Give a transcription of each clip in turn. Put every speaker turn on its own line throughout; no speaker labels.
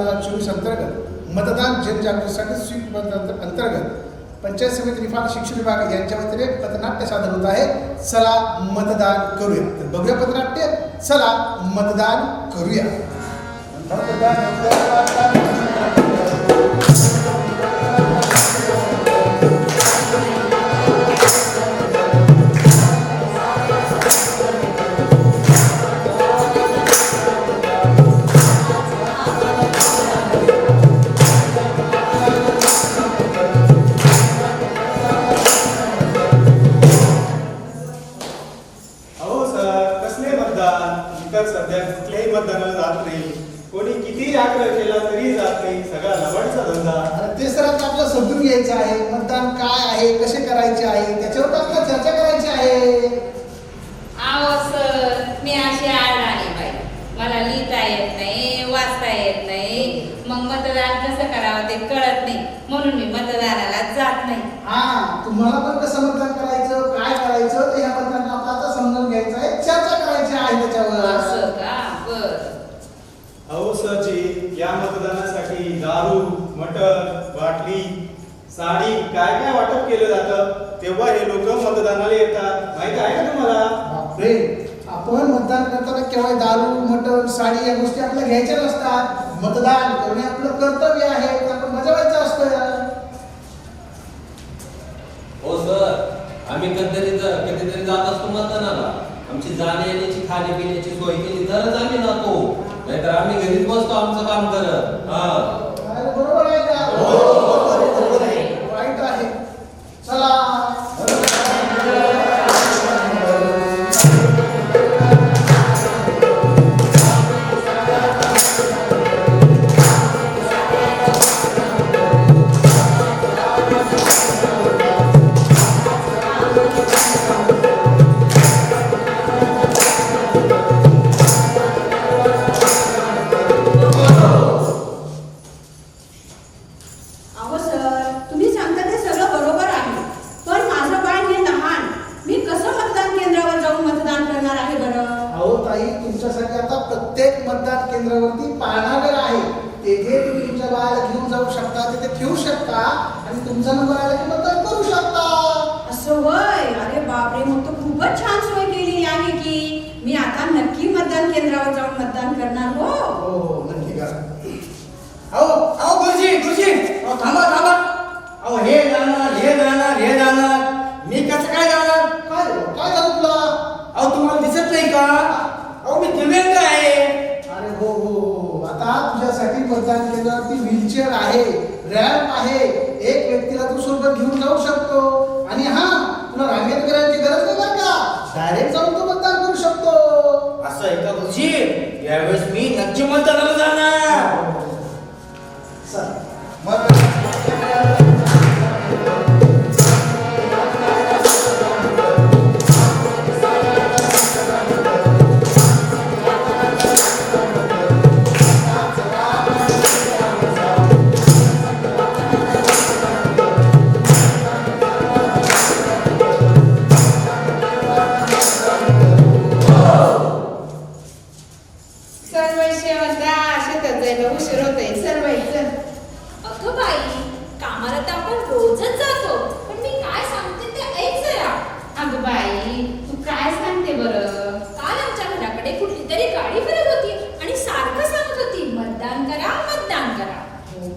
दोन हजार चोवीस अंतर्गत मतदान जनजागृतीसाठी स्वीप अंतर्गत पंचायत समिती निफाड शिक्षण विभाग यांच्या वतीने पथनाट्य सादर होत आहे. चला मतदान करूया. तर बघूया पथनाट्य. चला मतदान करूया. मतदान.
इतर सध्या कुठल्याही मतदानाला जात नाही. कोणी कितीही आग्रह केला तरी जात नाही. सगळा लवडचा धंदा.
आणि ते सर आता आपलं समजून घ्यायचं आहे. मतदान काय आहे? कसे करायचे आहे? त्याच्यावर आपल्याला चर्चा करायची आहे.
आहो सर मी अशी आळाणी बाई. मला लिहिता येत नाही वाचता येत नाही. मग मतदान कसं करावं ते कळत नाही. म्हणून मी मतदानाला जात नाही.
हा तुम्हाला पण कसं मतदान करायचं काय करायचं ते या मतदान आपल्याला आता समजून घ्यायचं आहे चर्चा करायची आहे त्याच्यावर
असं का बर
अहो सरजी या मतदानासाठी दारू मटण बाटली साडी काय काय वाटप केलं जातं तेव्हा हे लोक मतदानाला येतात. माहिती आहे का तुम्हाला?
बापरे. आपण मतदान करताना केवळ दारू मटण साडी या गोष्टी आपल्याला घ्यायच्या नसतात. मतदान करणे आपलं कर्तव्य आहे. आपण बजावायचं असतं
हो सर. आम्ही कधीतरी कधीतरी जात असतो मतदानाला. आमची जाण्या येण्याची खाण्यापिण्याची सोय केली तरच आम्ही जातो. नाहीतर आम्ही घरीच बसतो आमचं काम करत. हा.
बरोबर आहे केंद्रावरती पाळणाघर आहे. तेथे तुम्ही तुमच्या बाळाला घेऊन जाऊ शकता तिथे ठेवू शकता आणि तुमचा नंबर आला की मतदान करू शकता.
असं वय? अरे बापरे मग तो खूपच छान सोय केली आहे की मी आता नक्की मतदान केंद्रावर जाऊन
सोबत घेऊन जाऊ शकतो. आणि हा तुला रांगेत करायची गरज नाही बरं का? डायरेक्ट जाऊन तू मतदान करू शकतो.
असं ऐका गुरुजी यावेळेस मी नक्की मतदानाला जाणार.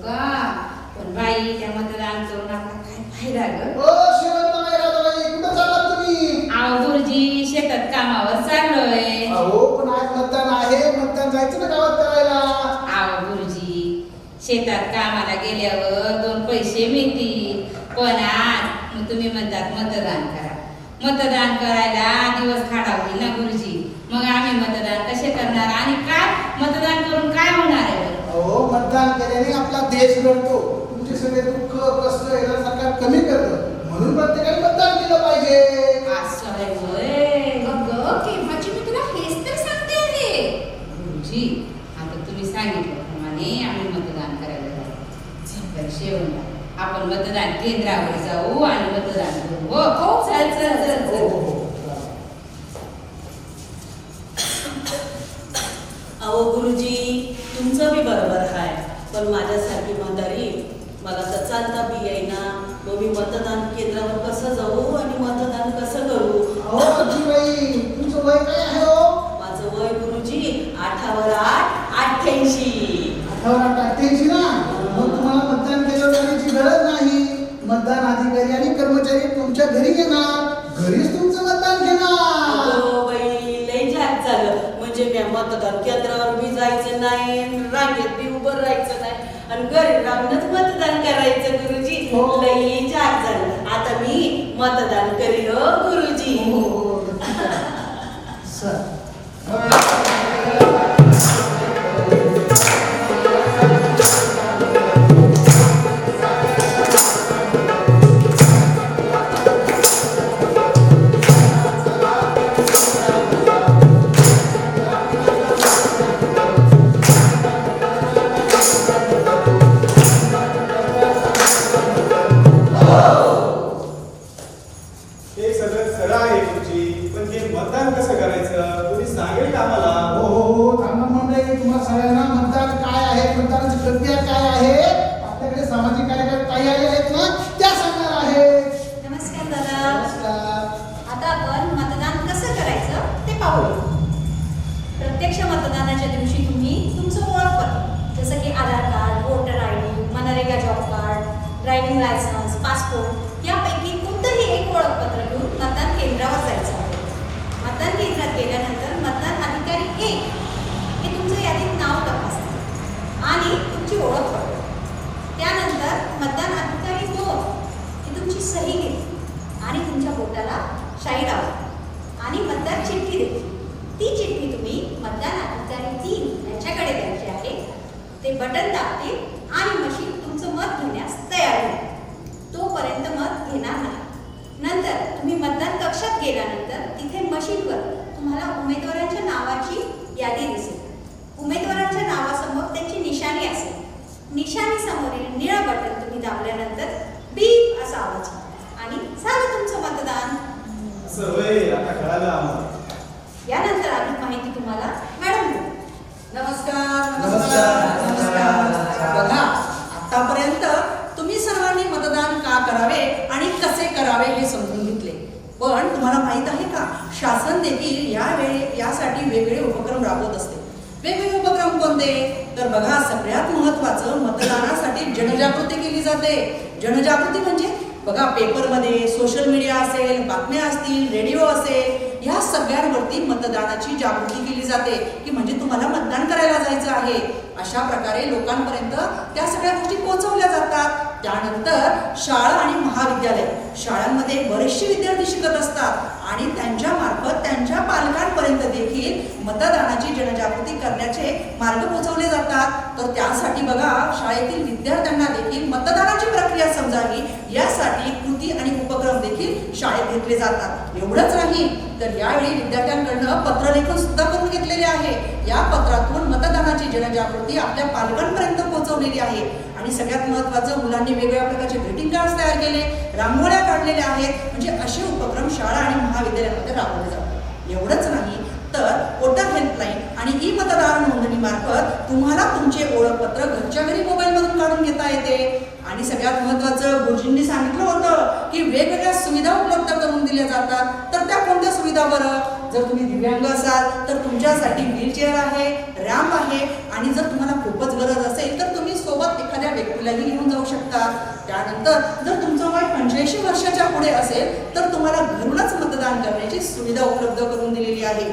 का? पण बाई त्या मतदान करून आपला काय फायदा ग
ओ शिवंतबाई राधाबाई कुठं चाललात तुम्ही?
आव गुरुजी शेतात कामावर चाललोय.
अहो पण आज मतदान आहे. मतदान जायचं ना गावात करायला.
आव गुरुजी शेतात कामाला गेल्यावर दोन पैसे मिळतील. पण आज मग तुम्ही म्हणतात मतदान करा. मतदान करायला दिवस खाडा होईल ना गुरुजी? मग आम्ही मतदान कसे करणार? आणि काय? मतदान करून काय होणार?
अहो मतदान केल्याने आपला देश घडतो. तुमचे सगळे दुःख कष्ट येणार सरकार कमी करतं. म्हणून प्रत्येकाने मतदान केलं पाहिजे.
असं आहे होय.
अगं केव्हाची मी तुला हेच तर सांगते आहे
गुरुजी आता तुम्ही सांगितल्याप्रमाणे आम्ही मतदान करायला जाऊ. तर शेवंता आपण मतदान केंद्रावर जाऊ आणि मतदान करू. हो. हो चल चल चल
हो,
चल
पण माझ्यासारखी म्हातारी मला तर चालता बी येईना. मग मी मतदान केंद्रावर कसं जाऊ आणि मतदान कसं करू?
तुमचं वय काय आहे हो?
माझं वय गुरुजी आठावर आठ अठ्ठ्याऐंशी.
अठ्ठ्याऐंशी ना? मग तुम्हाला मतदान जाण्याची गरज नाही. मतदान अधिकारी आणि कर्मचारी तुमच्या घरी येणार. घरीच तुमचं मतदान घेणार.
बाई लय झालं. म्हणजे मी मतदान केंद्रावर बी जायचं नाही. आणि घरी राहूनच मतदान करायचं गुरुजी.
हो.
लई झाक झालं आता मी मतदान करीन हो गुरुजी.
एक हे तुमचं यादीत नाव तपासते. आणि तुमची ओळख पडते त्यानंतर मतदान अधिकारी दोन हे तुमची सही घेते आणि तुमच्या बोटाला शाई लावतात आणि मतदार चिठ्ठी देते ती चिठ्ठी तुम्ही मतदान अधिकारी तीन यांच्याकडे द्यायची आहे ते बटन दाबतील आणि मशीन तुमचं मत घेण्यास तयार होईल तोपर्यंत मत घेणार नाही नंतर तुम्ही मतदान कक्षात गेल्यानंतर तिथे मशीनवर तुम्हाला उमेदवारांच्या नावाची यादी दिसेल उमेदवारांच्या नावासमोर त्यांची निशाणी असेल निशाणी समोरील निळं बटन तुम्ही दाबल्यानंतर बीप असा आवाज. आणि झालं तुमचं मतदान.
असं होय आता कळालं आम्हाला.
यानंतर अधिक माहिती तुम्हाला मॅडम
नमस्कार,
नमस्कार.
बघा आतापर्यंत तुम्ही सर्वांनी मतदान का करावे आणि कसे करावे हे समजून घेतले. पण तुम्हाला माहीत आहे का शासन देखील यावेळी यासाठी वेगळे उपक्रम राबवत असते. वेगवेगळे उपक्रम कोणते? तर बघा सगळ्यात महत्वाचं मतदानासाठी जनजागृती केली जाते. जनजागृती म्हणजे बघा पेपरमध्ये सोशल मीडिया असेल बातम्या असतील रेडिओ असेल या सगळ्यांवरती मतदानाची जागृती केली जाते. की म्हणजे तुम्हाला मतदान करायला जायचं आहे. अशा प्रकारे लोकांपर्यंत त्या सगळ्या गोष्टी पोहोचवल्या जातात. त्यानंतर शाळा आणि महाविद्यालय. शाळांमध्ये बरेचसे विद्यार्थी शिकत असतात आणि त्यांच्या मार्फत त्यांच्या पालकांपर्यंत देखील मतदानाची जनजागृती करण्याचे मार्ग पोहोचवले जातात. तर त्यासाठी बघा शाळेतील विद्यार्थ्यांना देखील मतदानाची प्रक्रिया समजावी यासाठी कृती आणि उपक्रम देखील शाळेत घेतले जातात. एवढंच नाही तर यावेळी विद्यार्थ्यांकडनं पत्रलेखन सुद्धा करून घेतलेले आहे. या पत्रातून प्रकारची जनजागृती आपल्या पालकांपर्यंत पोहोचवलेली आहे. आणि सगळ्यात महत्त्वाचं मुलांनी वेगवेगळ्या प्रकारचे ग्रीटिंग कार्ड तयार केले रांगोळ्या काढलेल्या आहेत. म्हणजे असे उपक्रम शाळा आणि महाविद्यालयामध्ये राबवले जातात. एवढंच नाही तर वोटर हेल्पलाईन आणि ई मतदार नोंदणी मार्फत तुम्हाला तुमचे ओळखपत्र घरच्या घरी मोबाईल मधून काढून घेता येते. आणि सगळ्यात महत्वाचं गुरुजींनी सांगितलं होतं की वेगवेगळ्या सुविधा उपलब्ध करून दिल्या जातात. तर त्या कोणत्या सुविधा बरं? जर तुम्ही दिव्यांग असाल तर तुमच्यासाठी व्हीलचेअर आहे रॅम्प आहे आणि जर तुम्हाला खूपच गरज असेल तर तुम्ही सोबत एखाद्या व्यक्तीलाही घेऊन जाऊ शकता. त्यानंतर जर तुमचं वय पंच्याऐंशी वर्षाच्या पुढे असेल तर तुम्हाला घरूनच मतदान करण्याची सुविधा उपलब्ध करून दिलेली आहे.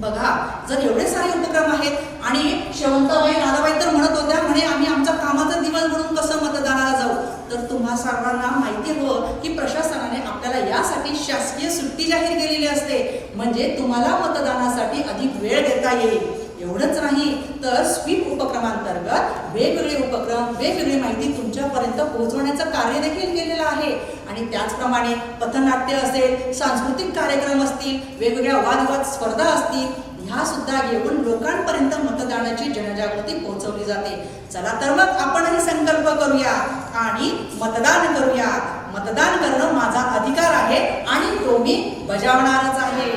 बघा जर एवढे सारे उपक्रम आहेत आणि शेवंताबाई राधाबाई तर म्हणत होत्या म्हणे आम्ही आमचा कामाचा दिवस म्हणून कसं मतदानाला जाऊ? तर तुम्हा सर्वांना माहिती हवं की प्रशासनाने आपल्याला यासाठी शासकीय सुट्टी जाहीर केलेली असते. म्हणजे तुम्हाला मतदानासाठी अधिक वेळ देता येईल. एवढंच नाही तर स्वीप उपक्रमांतर्गत वेगवेगळे उपक्रम वेगवेगळी माहिती तुमच्यापर्यंत पोहोचवण्याचं कार्य देखील केलेलं आहे. आणि त्याचप्रमाणे पथनाट्य असेल सांस्कृतिक कार्यक्रम असतील वेगवेगळ्या वादविवाद स्पर्धा असतील ह्या सुद्धा घेऊन लोकांपर्यंत मतदानाची जनजागृती पोहोचवली जाते. चला तर मग आपणही संकल्प करूया आणि मतदान करूया. मतदान करणं माझा अधिकार आहे आणि तो मी बजावणारच आहे.